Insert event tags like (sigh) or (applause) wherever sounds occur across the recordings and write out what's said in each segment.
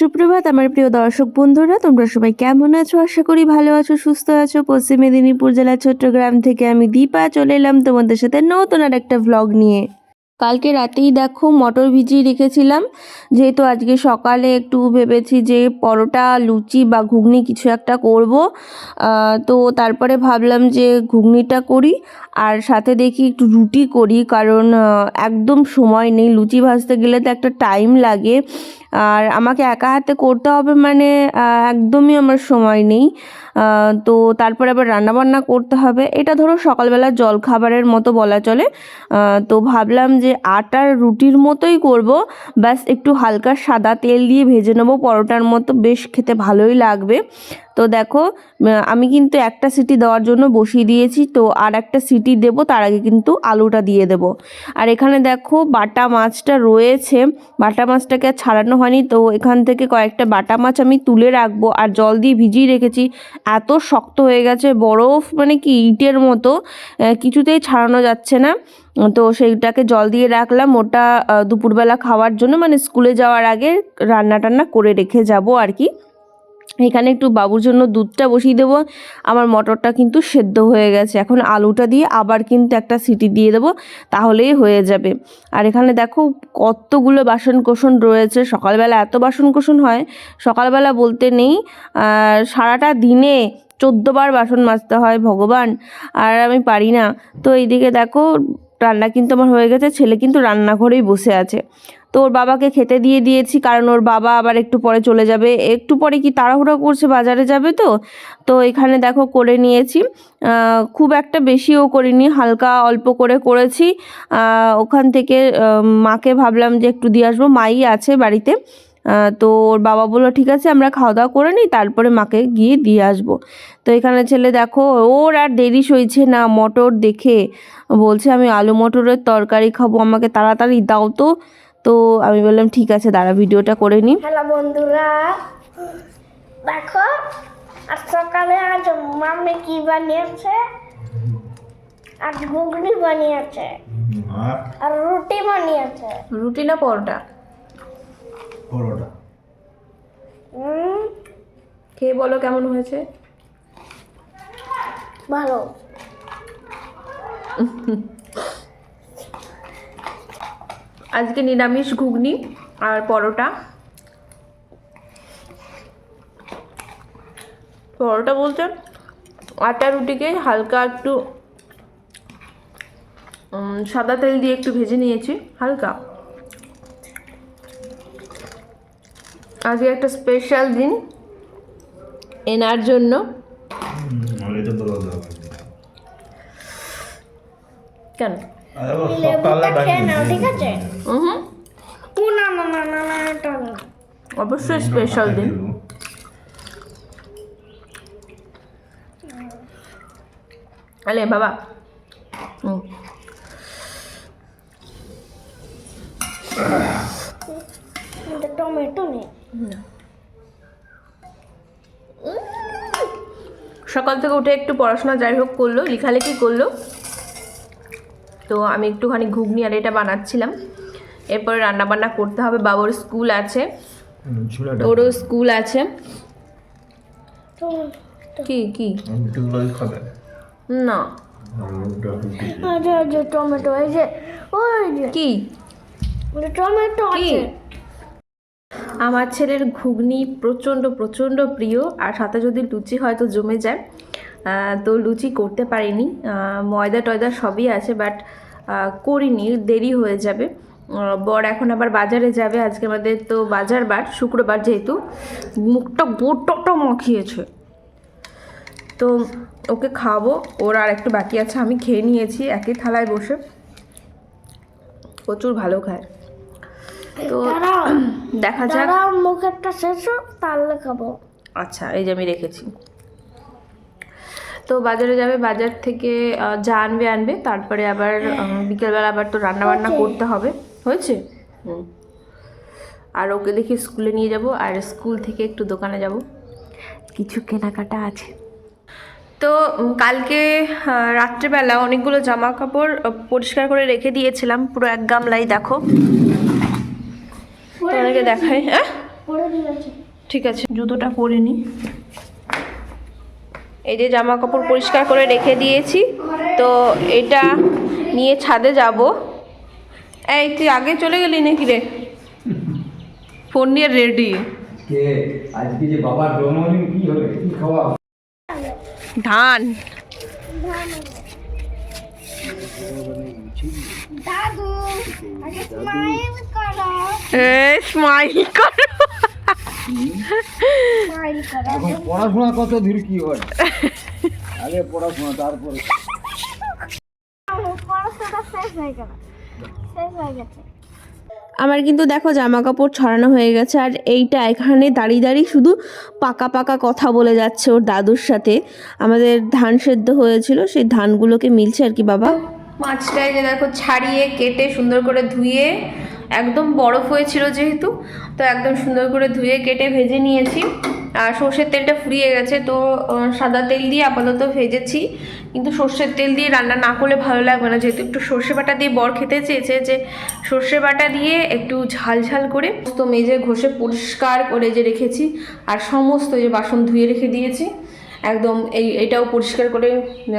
সুপ্রভাত, আমার প্রিয় দর্শক বন্ধুরা, তোমরা সবাই কেমন আছো? আশা করি ভালো আছো, সুস্থ আছো। পশ্চিম মেদিনীপুর জেলার চট্টগ্রাম থেকে আমি দীপা চলে এলাম তোমাদের সাথে নতুন আর একটা ভ্লগ নিয়ে। কালকে রাতেই দেখো মটর ভিজিয়ে রেখেছিলাম, যেহেতু আজকে সকালে একটু ভেবেছি যে পরোটা, লুচি বা ঘুগনি কিছু একটা করব। তো তারপরে ভাবলাম যে ঘুগনিটা করি, আর সাথে দেখি একটু রুটি করি, কারণ একদম সময় নেই। লুচি ভাজতে গেলে তো একটা টাইম লাগে। আর আমাকে একা হাতে করতে হবে মানে একদমই আমার সময় নেই। তো তারপরে আবার রান্নাবান্না করতে হবে। এটা ধরো সকালবেলা জল খাবারের মতো বলা চলে। তো ভাবলাম যে আটার রুটির মতোই করব। ব্যাস একটু হালকা সাদা তেল দিয়ে ভেজে নেব। পরোটার মতো বেশ খেতে ভালোই লাগবে। তো দেখো আমি কিন্তু একটা সিটি দেওয়ার জন্য বসিয়ে দিয়েছি, তো আর একটা সিটি দেব, তার আগে কিন্তু আলুটা দিয়ে দেব। আর এখানে দেখো, বাটা মাছটা রয়েছে। বাটা মাছটাকে আর ছাড়ানো হয়নি, তো এখান থেকে কয়েকটা বাটা মাছ আমি তুলে রাখব। আর জল দিয়ে ভিজিয়ে রেখেছি, এত শক্ত হয়ে গেছে, বরফ মানে কি ইটের মতো কিছুতেই ছাড়ানো যাচ্ছে না। তো সেইটাকে জল দিয়ে রাখলাম, ওটা দুপুরবেলা খাওয়ার জন্য মানে স্কুলে যাওয়ার আগে রান্না টান্না করে রেখে যাব আর কি। এখানে একটু বাবুর জন্য দুধটা বসিয়ে দেবো। আমার মটরটা কিন্তু সেদ্ধ হয়ে গেছে। এখন আলুটা দিয়ে আবার কিন্তু একটা সিটি দিয়ে দেবো, তাহলেই হয়ে যাবে। আর এখানে দেখো কতগুলো বাসন কোসন রয়েছে। সকালবেলা এত বাসন কোসন হয়, সকালবেলা বলতে নেই সারাটা দিনে চোদ্দোবার বাসন মাজতে হয় ভগবান, আর আমি পারি না। তো এইদিকে দেখো, রান্না কিন্তু আমার হয়ে গেছে, ছেলে কিন্তু রান্নাঘরেই বসে আছে। তো ওর বাবাকে খেতে দিয়ে দিয়েছি, কারণ ওর বাবা আবার একটু পরে চলে যাবে। একটু পরে কি তাড়াহুড়ো করছে? বাজারে যাবে তো? তো এখানে দেখো করে নিয়েছি। খুব একটা বেশিও করিনি, হালকা অল্প করে করেছি। ওখান থেকে মাকে ভাবলাম যে একটু দিয়ে আসব। মাই আছে বাড়িতে। তো ওর বাবা বলল, ঠিক আছে, আমরা খাওয়া দাওয়া করে নিই, তারপরে মাকে গিয়ে দিয়ে আসব। তো এখানে ছেলে দেখো, ওর আর দেরি সইছে না, মটর দেখে। বলছে, আমি আলু মটরের তরকারি খাব, আমাকে তাড়াতাড়ি দাও তো। তো আমি বললাম ঠিক আছে দাঁড়া ভিডিওটা করে নিই। হ্যালো বন্ধুরা দেখো আজ সকালে আজ মাম্মি কি বানিয়েছে? আজ ঘুগনি বানিয়েছে। আর? রুটি বানিয়েছে। রুটি না পরোটা? পরোটা। হুম খেয়ে বলো কেমন হয়েছে? ভালো। (laughs) আজকে নিরামিষ ঘুগনি আর পরোটা। পরোটা বলতে আটা রুটিকে হালকা একটু সাদা তেল দিয়ে একটু ভেজে নিয়েছি হালকা। আজকে একটা স্পেশাল দিন এনার জন্য। কেন? আরে অবশ্যই স্পেশাল দিন। আলে বাবা। হুম। টমেটো নেই সকাল থেকে উঠে একটু পড়াশোনা যাই হোক করল লেখালেখি করল। তো আমি একটুখানি ঘুগনি আর এটা বানাচ্ছিলাম। এরপরে রান্না বান্না করতে হবে। বাবুর স্কুল আছে। ওরও স্কুল আছে। তো কি কি? না। এই যে টমেটো এই যে ওই কি? টমেটো কি? আমার ছেলের ঘুগনি প্রচণ্ড প্রচণ্ড প্রিয়। আর সাথে যদি লুচি হয়তো জমে যায়। তো লুচি করতে পারিনি। ময়দা টয়দা সবই আছে বাট করিনি দেরি হয়ে যাবে। বর এখন আবার বাজারে যাবে আজকে আমাদের তো বাজার বার শুক্রবার যেহেতু। মুখটা গোটাটা মাখিয়েছে। তো ওকে খাওয়াবো ওর আর একটু বাকি আছে আমি খেয়ে নিয়েছি একই থালায় বসে। প্রচুর ভালো খায়। তো দেখা যাক। মুখেরটা শেষ হোক তাহলে খাব। আচ্ছা এই যে আমি রেখেছি। তো বাজারে যাবে বাজার থেকে যা আনবে আনবে। তারপরে আবার বিকেলবেলা আবার তো রান্না বান্না করতে হবে। হয়েছে? হুম। আর ওকে দেখি স্কুলে নিয়ে যাব আর স্কুল থেকে একটু দোকানে যাব। কিছু কেনাকাটা আছে। তো কালকে রাত্রেবেলা অনেকগুলো জামা কাপড় পরিষ্কার করে রেখে দিয়েছিলাম। পুরো এক গামলাই দেখো। তোমাদেরকে দেখাই হ্যাঁ? ঠিক আছে জুতোটা পরে নি। এই যে জামা কাপড় পরিষ্কার করে রেখে দিয়েছি। তো এটা নিয়ে ছাদে যাব। এই তুই আগে চলে গেলি নাকি রে? ফোন নিয়ে রেডি কে? আজকে যে বাবার জন্মদিন কি হবে? কি খাওয়া? ধান। দাদু স্মাইল করো স্মাইল করো স্মাইল করো এখন পড়াশোনা কত দূর কি হয়? আগে পড়াশোনা তারপরে? পড়াশোনা শেষ হয়ে গেল শেষ হয়ে গেছে আমার কিন্তু দেখো জামা কাপড় ছড়ানো হয়ে গেছে আর এইটা এখানে দাঁড়িয়ে দাঁড়িয়ে শুধু পাকা পাকা কথা বলে যাচ্ছে ওর দাদুর সাথে। আমাদের ধান সেদ্ধ হয়েছিল সেই ধানগুলোকে মিলছে আর কি বাবা। মাছটাই যে দেখো ছাড়িয়ে কেটে সুন্দর করে ধুয়ে একদম বরফ হয়েছিল যেহেতু, তো একদম সুন্দর করে ধুয়ে কেটে ভেজে নিয়েছি। আর সর্ষের তেলটা ফুরিয়ে গেছে, তো সাদা তেল দিয়ে আপাতত ভেজেছি। কিন্তু সর্ষের তেল দিয়ে রান্না না করলে ভালো লাগবে না, যেহেতু একটু সর্ষে বাটা দিয়ে বর খেতে চেয়েছে যে, সর্ষে বাটা দিয়ে একটু ঝাল ঝাল করে তো মেজে ঘষে পরিষ্কার করে যে রেখেছি, আর সমস্ত যে বাসন ধুয়ে রেখে দিয়েছি। একদম এই, এটাও পরিষ্কার করে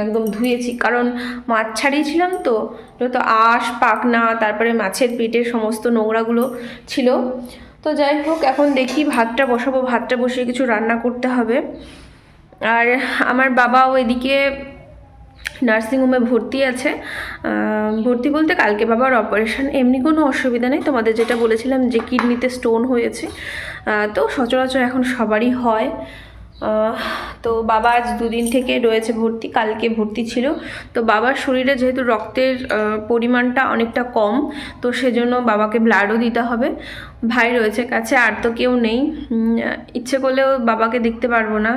একদম ধুয়েছি। কারণ মাছ ছাড়িয়েছিলাম তো, যত আঁশ পাকনা তারপরে মাছের পেটের সমস্ত নোংরাগুলো ছিল। তো যাই হোক, এখন দেখি ভাতটা বসাবো। ভাতটা বসিয়ে কিছু রান্না করতে হবে। আর আমার বাবাও এদিকে নার্সিংহোমে ভর্তি আছে। ভর্তি বলতে কালকে বাবার অপারেশন। এমনি কোনো অসুবিধা নেই। তোমাদের যেটা বলেছিলাম যে কিডনিতে স্টোন হয়েছে। তো সচরাচর এখন সবারই হয়। তো বাবা আজ দুদিন থেকে রয়েছে ভর্তি, কালকে ভর্তি ছিল। তো বাবার শরীরে যেহেতু রক্তের পরিমাণটা অনেকটা কম, তো সেজন্য বাবাকে ব্লাডও দিতে হবে। ভাই রয়েছে কাছে, আর তো কেউ নেই। ইচ্ছে করলেও বাবাকে দেখতে পারব না।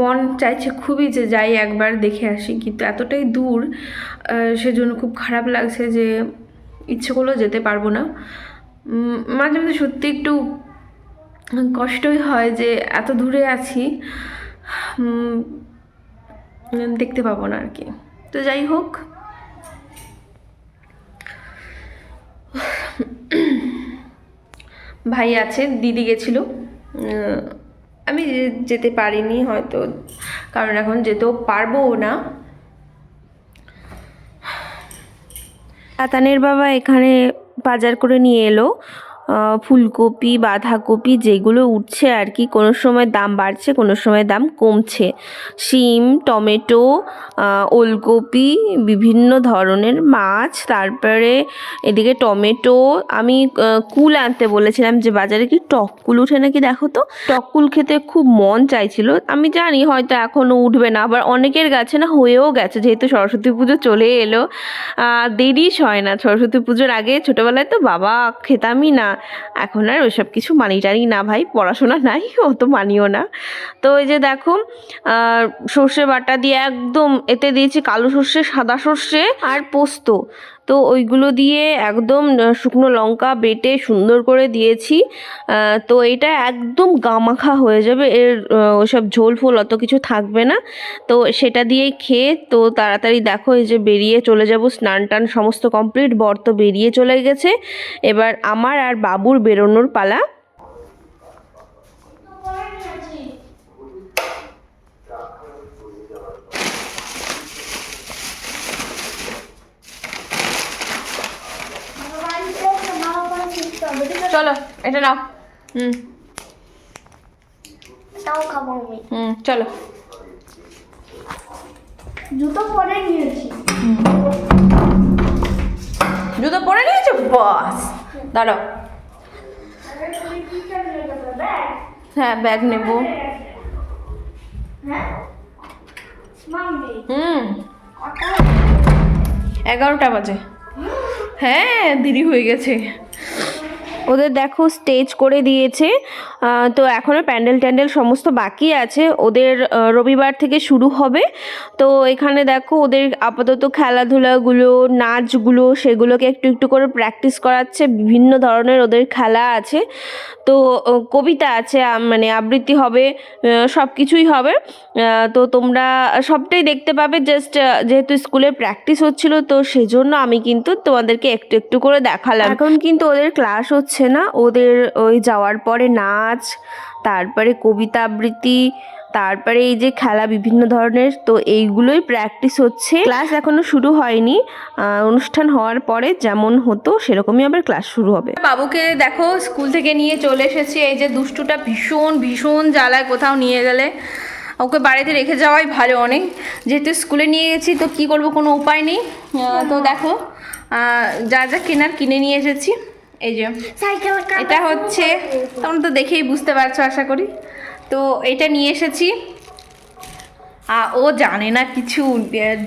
মন চাইছে খুবই যে যাই একবার দেখে আসি, কিন্তু এতটাই দূর সেজন্য খুব খারাপ লাগছে যে ইচ্ছে করলেও যেতে পারব না। মাঝে মাঝে সত্যি একটু কষ্টই হয় যে এত দূরে আছি দেখতে পাবো না আর কি। তো যাই হোক, ভাই আছে, দিদি গেছিল। আমি যেতে পারিনি হয়তো, কারণ এখন যেতেও পারব না। আতানের বাবা এখানে বাজার করে নিয়ে এলো। ফুলকপি বাঁধাকপি যেগুলো উঠছে আর কি কোনো সময় দাম বাড়ছে কোনো সময় দাম কমছে। শিম টমেটো ওলকপি বিভিন্ন ধরনের মাছ তারপরে এদিকে টমেটো আমি কুল আনতে বলেছিলাম যে বাজারে কি টককুল উঠে নাকি দেখো তো? টককুল খেতে খুব মন চাইছিল। আমি জানি হয়তো এখনও উঠবে না আবার অনেকের গাছে না হয়েও গেছে যেহেতু সরস্বতী পুজো চলে এলো। আহ, দেরি হয় না সরস্বতী পুজোর আগে ছোটোবেলায় তো বাবা খেতামই না। এখন আর ওইসব কিছু মানি টানি না ভাই, পড়াশোনা নাই, (laughs) অত মানিও না। তো এই যে দেখো সর্ষে বাটা দিয়ে একদম এতে দিয়েছি কালো সর্ষে, সাদা সর্ষে আর পোস্ত। তো ওইগুলো দিয়ে একদম শুকনো লঙ্কা বেটে সুন্দর করে দিয়েছি। তো এটা একদম গামাখা হয়ে যাবে। এর ওসব ঝোল ফোল অত কিছু থাকবে না। তো সেটা দিয়েই খেয়ে, তো তাড়াতাড়ি দেখো এই যে বেরিয়ে চলে যাব। স্নান টান সমস্ত কমপ্লিট, বর তো বেরিয়ে চলে গেছে। এবার আমার আর বাবুর বেরোনোর পালা। চলো এটা নাও। হুম। তাও খাব আমি। হুম চলো। জুতো পরে নিয়েছি। জুতো পরে নিয়েছো? বাস। দাঁড়াও। হ্যাঁ ব্যাগ নেব। হ্যাঁ? হুম। এগারোটা বাজে। হ্যাঁ দেরি হয়ে গেছে। ওদের দেখো স্টেজ করে দিয়েছে। তো এখনও প্যান্ডেল ট্যান্ডেল সমস্ত বাকি আছে। ওদের রবিবার থেকে শুরু হবে। তো এখানে দেখো ওদের আপাতত খেলাধুলাগুলো, নাচগুলো সেগুলোকে একটু একটু করে প্র্যাকটিস করাচ্ছে। বিভিন্ন ধরনের ওদের খেলা আছে। তো কবিতা আছে মানে আবৃত্তি হবে সব কিছুই হবে। তো তোমরা সবটাই দেখতে পাবে। জাস্ট যেহেতু স্কুলে প্র্যাকটিস হচ্ছিল, তো সেজন্য আমি কিন্তু তোমাদেরকে একটু একটু করে দেখালাম। এখন কিন্তু ওদের ক্লাস হচ্ছে হচ্ছে না। ওদের ওই যাওয়ার পরে নাচ, তারপরে কবিতা আবৃত্তি, তারপরে এই যে খেলা বিভিন্ন ধরনের, তো এইগুলোই প্র্যাকটিস হচ্ছে। ক্লাস এখনও শুরু হয়নি। অনুষ্ঠান হওয়ার পরে যেমন হতো, সেরকমই আবার ক্লাস শুরু হবে। বাবুকে দেখো, স্কুল থেকে নিয়ে চলে এসেছি। এই যে দুষ্টুটা ভীষণ ভীষণ জ্বালায় কোথাও নিয়ে গেলে। ওকে বাড়িতে রেখে যাওয়াই ভালো অনেক। যেহেতু স্কুলে নিয়ে গেছি, তো কি করব কোনো উপায় নেই। তো দেখো যা যা কেনার কিনে নিয়ে এসেছি। এই যে এটা হচ্ছে তোমরা তো দেখেই বুঝতে পারছ আশা করি। তো এটা নিয়ে এসেছি। ও জানে না কিছু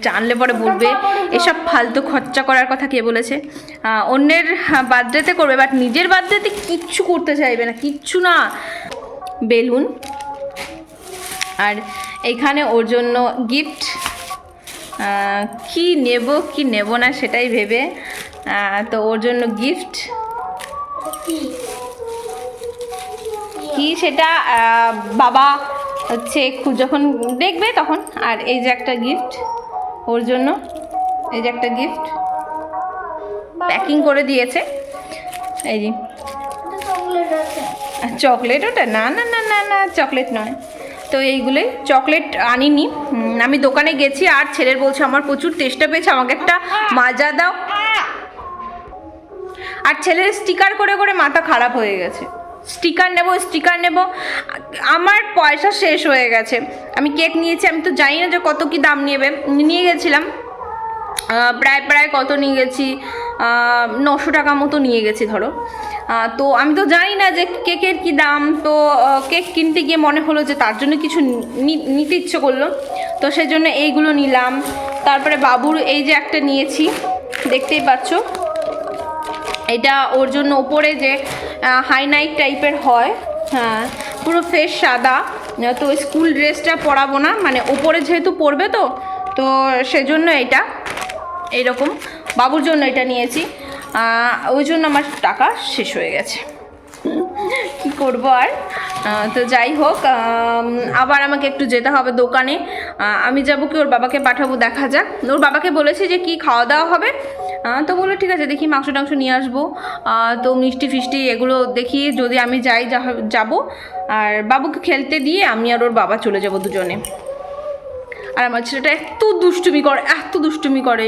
জানলে পরে বলবে। এসব ফালতু খরচা করার কথা কে বলেছে? অন্যের বার্থডেতে করবে বাট নিজের বার্থডেতে কিচ্ছু করতে চাইবে না কিচ্ছু না। বেলুন। আর এখানে ওর জন্য গিফট। কি নেব কি নেব না সেটাই ভেবে তো ওর জন্য গিফট। কি সেটা বাবা হচ্ছে যখন দেখবে তখন, আর এই যে একটা গিফট ওর জন্য, এই যে একটা গিফট প্যাকিং করে দিয়েছে। এই যে। চকলেট ওটা? না না না না না চকলেট নয়। তো এইগুলোই চকলেট আনিনি। আমি দোকানে গেছি, আর ছেলের বলছে, আমার প্রচুর টেস্টটা পেয়েছে, আমাকে একটা মাজা দাও। আর ছেলের স্টিকার করে করে মাথা খারাপ হয়ে গেছে। স্টিকার নেব স্টিকার নেব। আমার পয়সা শেষ হয়ে গেছে। আমি কেক নিয়েছি, আমি তো জানি না যে কত কি দাম নেবে। নিয়ে গেছিলাম। প্রায় প্রায় কত নিয়ে গেছি? নশো টাকা মতো নিয়ে গেছি, ধরো। তো আমি তো জানি না যে কেকের কি দাম। তো কেক কিনতে গিয়ে মনে হলো যে তার জন্য কিছু নিতে ইচ্ছে করল। তো সেই জন্য এইগুলো নিলাম। তারপরে বাবুর এই যে একটা নিয়েছি। দেখতেই পাচ্ছ। এটা ওর জন্য ওপরে যে হাই নাইট টাইপের হয় হ্যাঁ পুরো ফেস সাদা। তো স্কুল ড্রেসটা পরাবো না মানে ওপরে যেহেতু পরবে তো তো সেজন্য এটা এইরকম বাবুর জন্য এটা নিয়েছি। ওই জন্য আমার টাকা শেষ হয়ে গেছে। কি করব আর? তো যাই হোক আবার আমাকে একটু যেতে হবে দোকানে। আমি যাব কি ওর বাবাকে পাঠাবো, দেখা যাক। ওর বাবাকে বলেছি যে কি খাওয়া দাওয়া হবে। তো বলল, ঠিক আছে, দেখি মাংস টাংস নিয়ে আসব। তো মিষ্টি ফিষ্টি এগুলো দেখি, যদি আমি যাই যাব যাব। আর বাবুকে খেলতে দিয়ে আমি আর ওর বাবা চলে যাব দুজনে। আর আমার ছেলেটা এত দুষ্টুমি করে, এত দুষ্টুমি করে।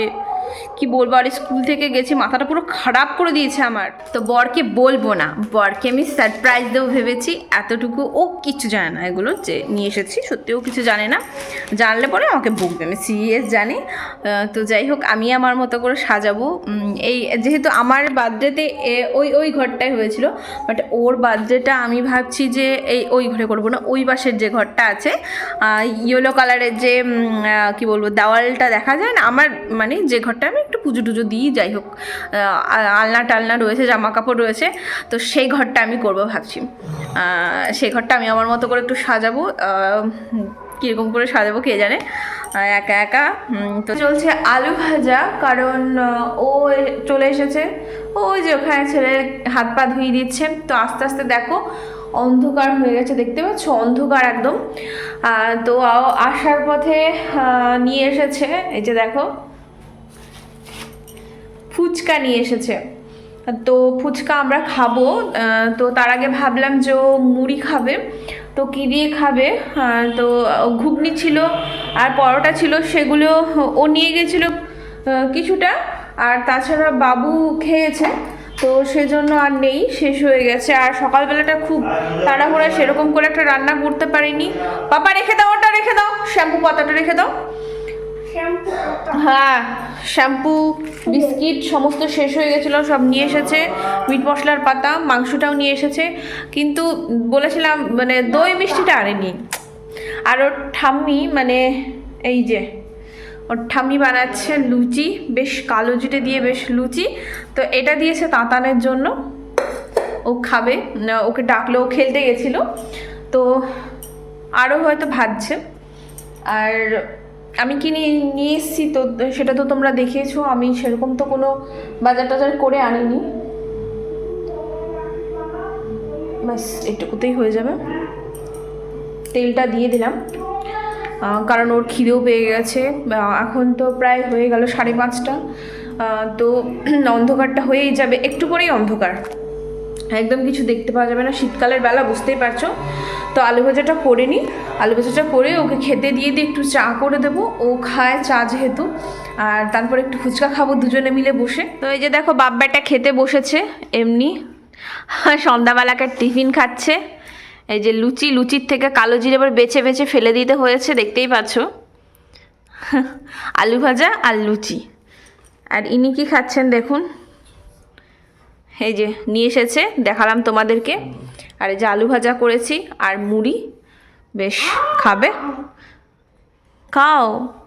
কি বলব? আর স্কুল থেকে গেছি, মাথাটা পুরো খারাপ করে দিয়েছে আমার। তো বরকে বলব না। বরকে আমি সারপ্রাইজ দেবো ভেবেছি। এতটুকু ও কিচ্ছু জানে না এগুলো যে নিয়ে এসেছি। সত্যিও কিছু জানে না। জানলে পরে আমাকে বকবে, আমি সিরিয়াস জানি। তো যাই হোক, আমি আমার মতো করে সাজাবো। এই যেহেতু আমার বার্থডেতে ওই ওই ঘরটাই হয়েছিল বাট ওর বার্থডেটা আমি ভাবছি যে এই ওই ঘরে করব না। ওই পাশের যে ঘরটা আছে ইয়েলো কালারের যে কি বলব, দেওয়ালটা দেখা যায় না? আমার মানে যে ঘরটা আমি একটু পুজো টুজো দিই, যাই হোক আলনা টালনা রয়েছে জামা কাপড় রয়েছে, তো সেই ঘরটা আমি করব ভাবছি। সেই ঘরটা আমি আমার মতো করে একটু সাজাবো কীরকম করে সাজাবো কে জানে একা একা তো চলছে আলু ভাজা, কারণ ও চলে এসেছে। ওই যে ওখানে ছেলে হাত পা ধুয়ে দিচ্ছে, তো আস্তে আস্তে দেখো, অন্ধকার হয়ে গেছে, দেখতে পাচ্ছ? অন্ধকার একদম। তো আসার পথে নিয়ে এসেছে, এই যে দেখো ফুচকা নিয়ে এসেছে। তো ফুচকা আমরা খাব। তো তার আগে ভাবলাম যে ও মুড়ি খাবে, তো কী দিয়ে খাবে? তো ঘুগনি ছিল আর পরোটা ছিল, সেগুলো ও নিয়ে গেছিল কিছুটা। আর তাছাড়া বাবু খেয়েছে, তো সেজন্য আর নেই, শেষ হয়ে গেছে। আর সকালবেলাটা খুব তাড়াহুড়া, সেরকম করে একটা রান্না করতে পারিনি। পাপা, রেখে দাও, ওটা রেখে দাও, শ্যাম্পু পাতাটা রেখে দাও। হ্যাঁ শ্যাম্পু, বিস্কিট, সমস্ত শেষ হয়ে গেছিল, সব নিয়ে এসেছে। মিট মশলার পাতা, মাংসটাও নিয়ে এসেছে। কিন্তু বলেছিলাম মানে দই মিষ্টিটা আনেনি। আর ওর ঠাম্মি মানে এই যে, ওর ঠাম্মি বানাচ্ছে লুচি, বেশ কালো জিটে দিয়ে বেশ লুচি। তো এটা দিয়েছে তাঁতানের জন্য। ও খাবে ওকে ডাকলে ও খেলতে গেছিল। তো আরও হয়তো ভাজছে। আর আমি কি নিয়ে নিয়ে এসেছি তো, সেটা তো তোমরা দেখিয়েছো, আমি সেরকম তো কোনো বাজার টাজার করে আনিনি। ব্যাস, এটুকুতেই হয়ে যাবে। তেলটা দিয়ে দিলাম। কারণ ওর খিদেও পেয়ে গেছে। এখন তো প্রায় হয়ে গেল সাড়ে পাঁচটা। তো (clears throat) অন্ধকারটা হয়েই যাবে, একটু পরেই অন্ধকার। একদম কিছু দেখতে পাওয়া যাবে না। শীতকালের বেলা বুঝতেই পারছ। তো আলু ভাজাটা করে নিই আলু ভাজাটা করে ওকে খেতে দিয়ে দিয়ে একটু চা করে দেবো। ও খায় চা যেহেতু। আর তারপর একটু ফুচকা খাব দুজনে মিলে বসে। তো এই যে দেখো বাব্বাটা খেতে বসেছে এমনি। সন্ধ্যাবেলাকার টিফিন খাচ্ছে। এই যে লুচি, লুচির থেকে কালো জিরে এবার বেছে বেছে ফেলে দিতে হয়েছে, দেখতেই পাচ্ছ। আলু ভাজা আর লুচি। আর ইনি কি খাচ্ছেন দেখুন। এই যে নিয়ে এসেছে, দেখালাম তোমাদেরকে। আর এই যে আলু ভাজা করেছি, আর মুড়ি, বেশ, খাবে? খাও।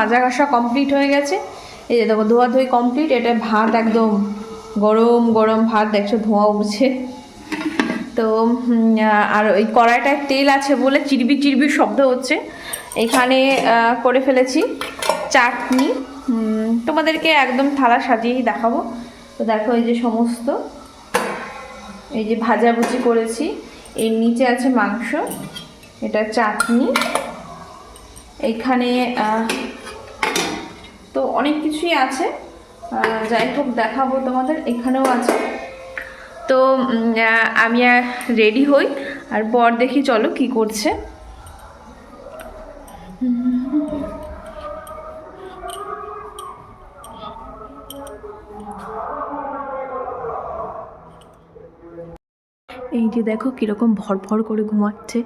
মাজা ঘষা কমপ্লিট হয়ে গেছে। এই যে দেখো ধোয়া ধুই কমপ্লিট এটা ভাত একদম গরম গরম ভাত দেখছ ধোঁয়া উঠছে। তো আর ওই কড়াইটায় তেল আছে বলে চিরবি চিরবি শব্দ হচ্ছে। এখানে করে ফেলেছি চাটনি। তোমাদেরকে একদম থালা সাজিয়েই দেখাবো। তো দেখো এই যে সমস্ত এই যে ভাজাভুজি করেছি। এর নিচে আছে মাংস এটা চাটনি। এইখানে আহ, তো অনেক কিছুই আছে। যাই হোক, দেখাবো তোমাদের, এখানেও আছে। তো আমি রেডি হই, আর পর দেখি চলো কি করছে। এই যে দেখো কীরকম ভর ভর করে ঘুমাচ্ছে।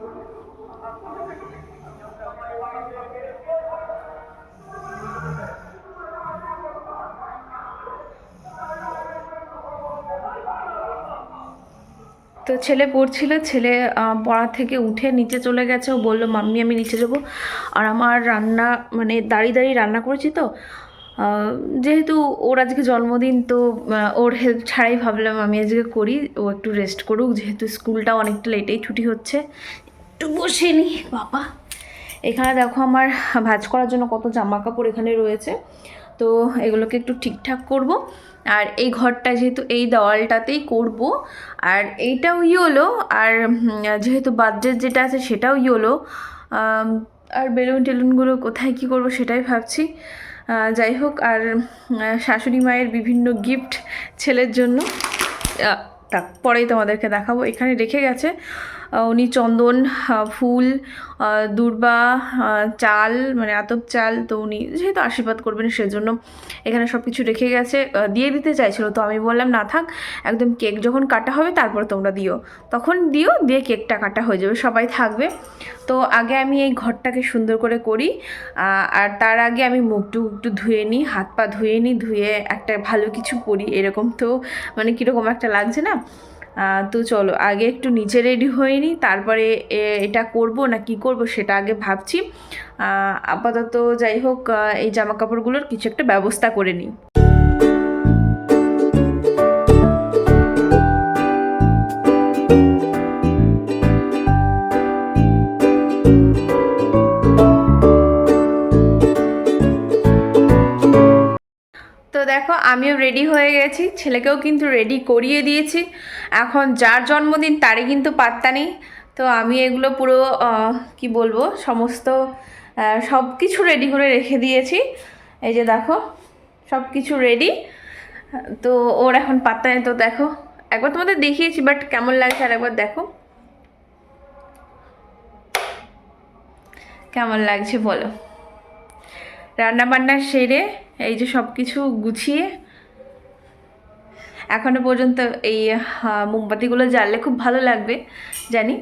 তো ছেলে পড়ছিল, ছেলে পড়া থেকে উঠে নিচে চলে গেছে। ও বলল, মাম্মি, আমি নিচে যাব। আর আমার রান্না মানে দাঁড়িয়ে দাঁড়িয়ে রান্না করেছি তো। যেহেতু ওর আজকে জন্মদিন, তো ওর হেল্প ছাড়াই ভাবলাম আমি আজকে করি। ও একটু রেস্ট করুক, যেহেতু স্কুলটা অনেকটা লেটেই ছুটি হচ্ছে। একটু বসে নি, বাবা। এখানে দেখো আমার ভাঁজ করার জন্য কত জামা কাপড় এখানে রয়েছে। তো এগুলোকে একটু ঠিকঠাক করব। আর এই ঘরটা যেহেতু এই দেওয়ালটাতেই করব, আর এইটাও ইয়োলো, আর যেহেতু বাজেট যেটা আছে সেটাও ইয়োলো আর বেলুন টেলুনগুলো কোথায় কি করব সেটাই ভাবছি। যাই হোক, আর শাশুড়ি মায়ের বিভিন্ন গিফট ছেলের জন্য পরেই তোমাদেরকে দেখাবো, এখানে রেখে গেছে। উনি চন্দন ফুল দূর্বা চাল মানে আতপ চাল, তো উনি যেহেতু আশীর্বাদ করবেন সেজন্য এখানে সব কিছু রেখে গেছে দিয়ে দিতে চাইছিল। তো আমি বললাম, না থাক, একদম কেক যখন কাটা হবে তারপর তোমরা দিও। তখন দিও, দিয়ে কেকটা কাটা হয়ে যাবে, সবাই থাকবে। তো আগে আমি এই ঘরটাকে সুন্দর করে করি আর তার আগে আমি মুখ টুক একটু ধুয়ে নিই, হাত পা ধুয়ে নিই, ধুয়ে একটা ভালো কিছু করি এরকম তো মানে কীরকম একটা লাগছে না? তো চলো, আগে একটু নিচে রেডি হয়ে নিই, তারপরে এটা করব না কি করব সেটা আগে ভাবছি। আপাতত যাই হোক এই জামা কাপড়গুলোর কিছু একটা ব্যবস্থা করে নিই। দেখো, আমিও রেডি হয়ে গেছি। ছেলেকেও কিন্তু রেডি করিয়ে দিয়েছি। এখন যার জন্মদিন তারই কিন্তু পাত্তা নেই। তো আমি এগুলো পুরো কি বলব, সমস্ত সব কিছু রেডি করে রেখে দিয়েছি। এই যে দেখো সব কিছু রেডি তো ওর এখন পাত্তা নেই। তো দেখো, একবার তোমাদের দেখিয়েছি বাট কেমন লাগছে আর একবার দেখো। কেমন লাগছে বলো। রান্না বান্না সেরে এই যে সব কিছু গুছিয়ে এখনও পর্যন্ত এই মোমবাতিগুলো জ্বাললে খুব ভালো লাগবে, জানি।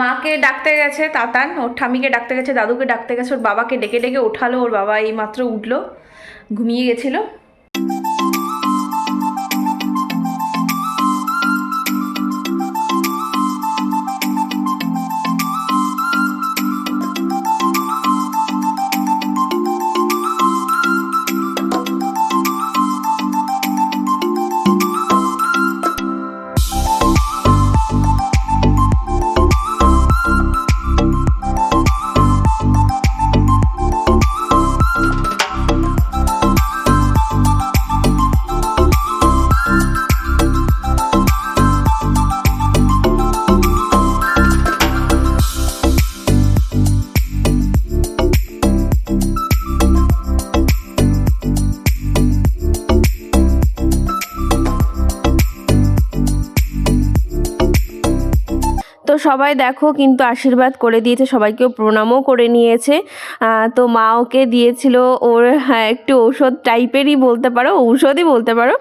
মাকে ডাকতে গেছে তাতান, ওর ঠামিকে ডাকতে গেছে, দাদুকে ডাকতে গেছে, ওর বাবাকে ডেকে ডেকে ওঠালো, ওর বাবা এই মাত্র উঠল, ঘুমিয়ে গেছিল। সবাই দেখো কিন্তু আশীর্বাদ করে দিয়েছে সবাইকেও প্রণামও করে নিয়েছে। তো মা ওকে দিয়েছিল ওর হ্যাঁ, একটু ঔষধ টাইপেরই বলতে পারো ঔষধই বলতে পারো।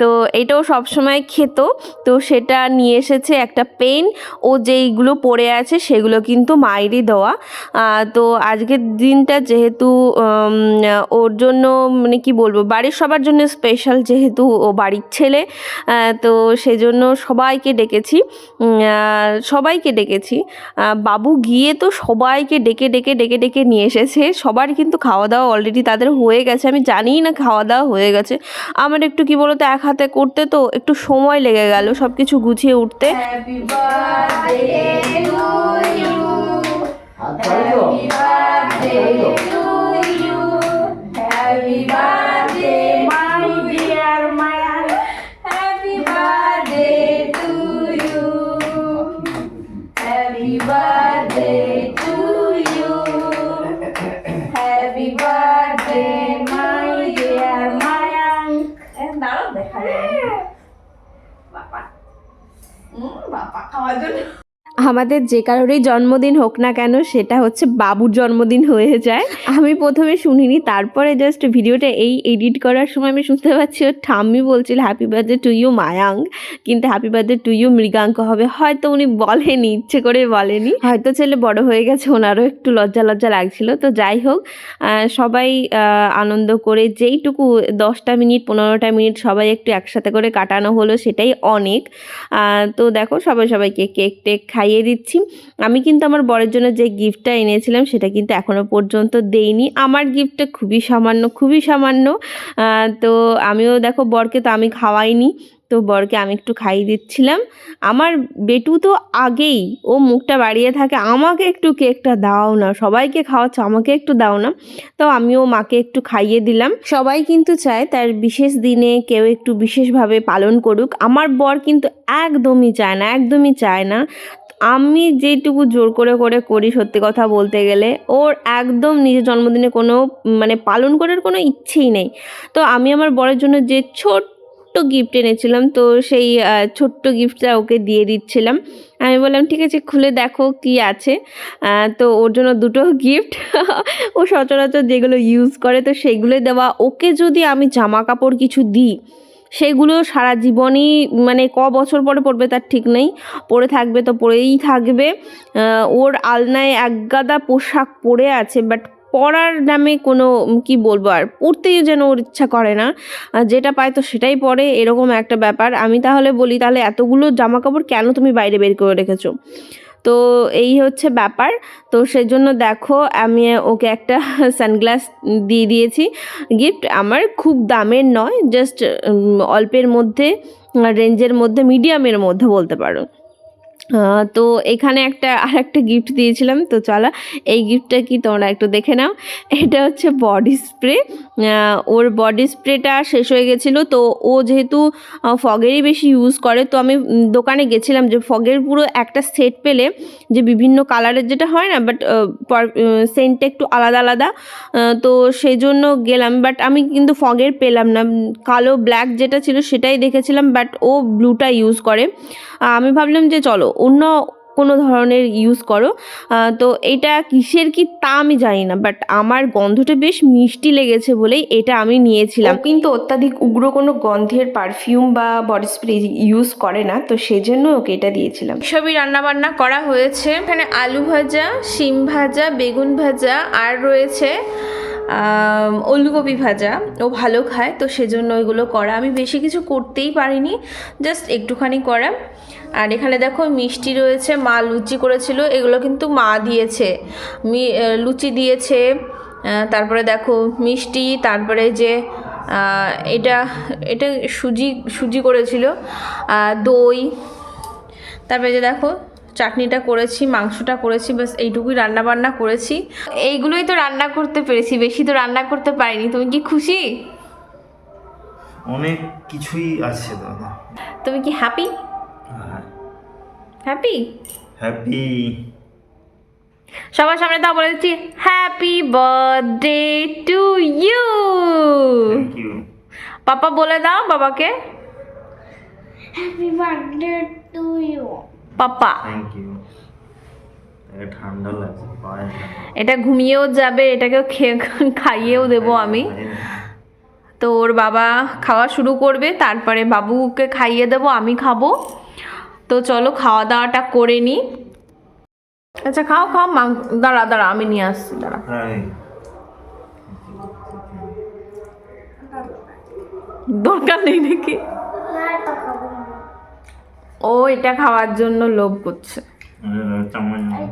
তো এটাও সবসময় খেত তো সেটা নিয়ে এসেছে একটা পেন ও যেইগুলো পড়ে আছে সেগুলো কিন্তু মায়েরই দেওয়া। তো আজকের দিনটা যেহেতু ওর জন্য মানে কি বলব বাড়ির সবার জন্য স্পেশাল যেহেতু ও বাড়ির ছেলে তো সেজন্য সবাইকে ডেকেছি। আহ, সবাইকে ডেকেছি। বাবু গিয়ে তো সবাইকে ডেকে ডেকে ডেকে ডেকে নিয়ে এসেছে। সবার কিন্তু খাওয়া দাওয়া অলরেডি তাদের হয়ে গেছে। আমি জানিই না খাওয়া দাওয়া হয়ে গেছে। আমার একটু কি বলতো এক হাতে করতে তো একটু সময় লেগে গেল সব কিছু গুছিয়ে উঠতে। হাত ছাড়ো Happy birthday to you. Happy birthday to you. Happy birthday, my dear Mayank. দাঁড়াও দেখা যায় বাবা বাবা খাওয়ার জন্য আমাদের যে কারোরই জন্মদিন হোক না কেন, সেটা হচ্ছে বাবুর জন্মদিন হয়ে যায়। আমি প্রথমে শুনিনি, তারপরে জাস্ট ভিডিওটা এই এডিট করার সময় আমি শুনতে পাচ্ছি, ওর ঠাম্মি বলছিল happy birthday to you Mayank কিন্তু happy birthday to you Mrigank হবে। হয়তো উনি বলেনি, ইচ্ছে করে বলেনি। হয়তো ছেলে বড় হয়ে গেছে, ওনারও একটু লজ্জা লজ্জা লাগছিল। তো যাই হোক সবাই আনন্দ করে যেইটুকু দশটা মিনিট, পনেরোটা মিনিট সবাই একটু একসাথে করে কাটানো হলো, সেটাই অনেক। তো দেখো, সবাই সবাইকে কেক টেক খাইয়ে দিচ্ছি। আমি কিন্তু আমার বরের জন্য যে গিফটটা এনেছিলাম সেটা কিন্তু এখনও পর্যন্ত দেইনি। আমার গিফটটা খুবই সামান্য খুবই সামান্য। তো আমিও দেখো বরকে তো আমি খাওয়াইনি, তো বরকে আমি একটু খাইয়ে দিচ্ছিলাম। আমার বেটু তো আগেই, ও মুখটা বাড়িয়ে থাকে, আমাকে একটু কেকটা দাও না, সবাইকে খাওয়াচ্ছ, আমাকে একটু দাও না। তো আমিও মাকে একটু খাইয়ে দিলাম। সবাই কিন্তু চায় তার বিশেষ দিনে কেউ একটু বিশেষভাবে পালন করুক। আমার বর কিন্তু একদমই চায় না, একদমই চায় না। আমি যেটুকু জোর করে করে করি সত্যি কথা বলতে গেলে, ওর একদম নিজের জন্মদিনে কোনো মানে পালন করার কোনো ইচ্ছেই নেই। তো আমি আমার বরের জন্য যে ছোট্ট গিফট এনেছিলাম, তো সেই ছোট্ট গিফটটা ওকে দিয়ে দিচ্ছিলাম। আমি বললাম, ঠিক আছে, খুলে দেখো কি আছে। তো ওর জন্য দুটো গিফট (laughs) ও সচরাচর যেগুলো ইউজ করে, তো সেগুলোই দেওয়া। ওকে যদি আমি জামা কাপড় কিছু দিই সেগুলো সারা জীবনই মানে ক বছর পরে পড়বে তার ঠিক নেই। পরে থাকবে তো পরেই থাকবে। ওর আলনায় একগাদা পোশাক পরে আছে বাট পড়ার নামে কোনো কি বলব আর, পড়তেই যেন ওর ইচ্ছা করে না। যেটা পায় তো সেটাই পরে এরকম একটা ব্যাপার। আমি তাহলে বলি, তাহলে এতগুলো জামা কাপড় কেন তুমি বাইরে বের করে রেখেছো? তো এই হচ্ছে ব্যাপার। তো সেজন্য দেখো আমি ওকে একটা সানগ্লাস দিয়ে দিয়েছি। গিফট আমার খুব দামের নয় জাস্ট অল্পের মধ্যে রেঞ্জের মধ্যে মিডিয়ামের মধ্যে বলতে পারো। তো এখানে একটা আর একটা গিফট দিয়েছিলাম। তো চলো, এই গিফটটা কি তোমরা একটু দেখে নাও। এটা হচ্ছে বডি স্প্রে ওর বডি স্প্রেটা শেষ হয়ে গেছিল। তো ও যেহেতু ফগেরই বেশি ইউজ করে, তো আমি দোকানে গেছিলাম যে ফগের পুরো একটা সেট পেলে যে বিভিন্ন কালারের যেটা হয় না বাট সেন্টটা একটু আলাদা আলাদা। তো সেই জন্য গেলাম বাট আমি কিন্তু ফগের পেলাম না। কালো ব্ল্যাক যেটা ছিল সেটাই দেখেছিলাম বাট ও ব্লুটা ইউজ করে। আমি ভাবলাম যে চলো অন্য কোনো ধরনের ইউজ করো। তো এটা কিসের কি তা আমি জানি না বাট আমার গন্ধটা বেশ মিষ্টি লেগেছে বলেই এটা আমি নিয়েছিলাম। কিন্তু অত্যাধিক উগ্র কোনো গন্ধের পারফিউম বা বডি স্প্রে ইউজ করে না তো সেই জন্য ওকে এটা দিয়েছিলাম। সবই রান্নাবান্না করা হয়েছে। এখানে আলু ভাজা শিম ভাজা বেগুন ভাজা আর রয়েছে ওলকপি ভাজা। ও ভালো খায় তো সেজন্য ওইগুলো করা। আমি বেশি কিছু করতেই পারিনি জাস্ট একটুখানি করা। আর এখানে দেখো মিষ্টি রয়েছে মা লুচি করেছিল এগুলো কিন্তু মা দিয়েছে। মি লুচি দিয়েছে তারপরে দেখো মিষ্টি তারপরে যে এটা এটা সুজি সুজি করেছিল দই তারপরে যে দেখো চাটনিটা করেছি মাংসটা করেছি বাস এইটুকুই রান্না বান্না করেছি। এইগুলোই তো রান্না করতে পেরেছি বেশি তো রান্না করতে পারিনি তুমি কি খুশি? অনেক কিছুই আছে দাদা। তুমি কি হ্যাপি হ্যাপি হ্যাপি সবার সামনে তাও বলে দিচ্ছি happy birthday to you papa বলে দাও বাবাকে। Happy birthday to you papa. Thank you ঠান্ডা লাগছে এটা ঘুমিয়েও যাবে এটাকেও খেয়ে খাইয়েও দেবো আমি। তো ওর বাবা খাওয়া শুরু করবে তারপরে বাবুকে খাইয়ে দেবো আমি খাব। তো চলো খাওয়া দাওয়াটা করে নিই আচ্ছা খাও খাও মাং দাঁড়া দাঁড়া আমি নিয়ে আসছি দাঁড়া। হ্যাঁ। দরকার নেই নাকি? ও এটা খাওয়ার জন্য লোভ করছে।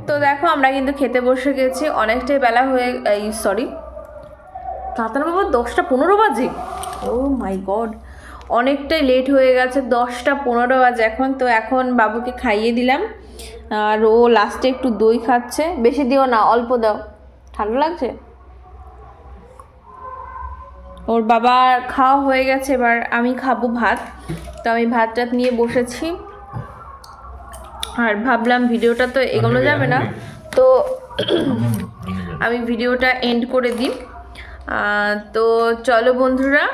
তো দেখো আমরা কিন্তু খেতে বসে গেছি অনেকটাই বেলা হয়ে এই সরি তাড়াতাড়ি বাবা দশটা পনেরো বাজে। ও মাই গড অনেকটাই লেট হয়ে গেছে দশটা পনেরো বাজে এখন তো এখন বাবুকে খাইয়ে দিলাম। আর ও লাস্টে একটু দই খাচ্ছে। বেশি দিও না অল্প দাও। ঠান্ডা লাগছে? ওর বাবার খাওয়া হয়ে গেছে এবার আমি খাব ভাত। তো আমি ভাত টাত নিয়ে বসেছি। আর ভাবলাম ভিডিওটা তো এগোনো যাবে না। তো আমি ভিডিওটা এন্ড করে দিই। তো চলো বন্ধুরা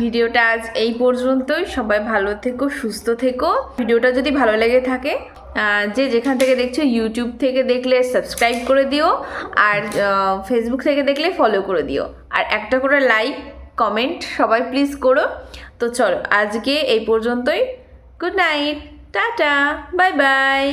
ভিডিওটা আজ এই পর্যন্তই। সবাই ভালো থেকো, সুস্থ থেকো। ভিডিওটা যদি ভালো লেগে থাকে যে যেখান থেকে দেখছ ইউটিউব থেকে দেখলে সাবস্ক্রাইব করে দিও, আর ফেসবুক থেকে দেখলে ফলো করে দিও। আর একটা করে লাইক কমেন্ট সবাই প্লিজ করো। তো চলো, আজকে এই পর্যন্তই। Good night tata bye bye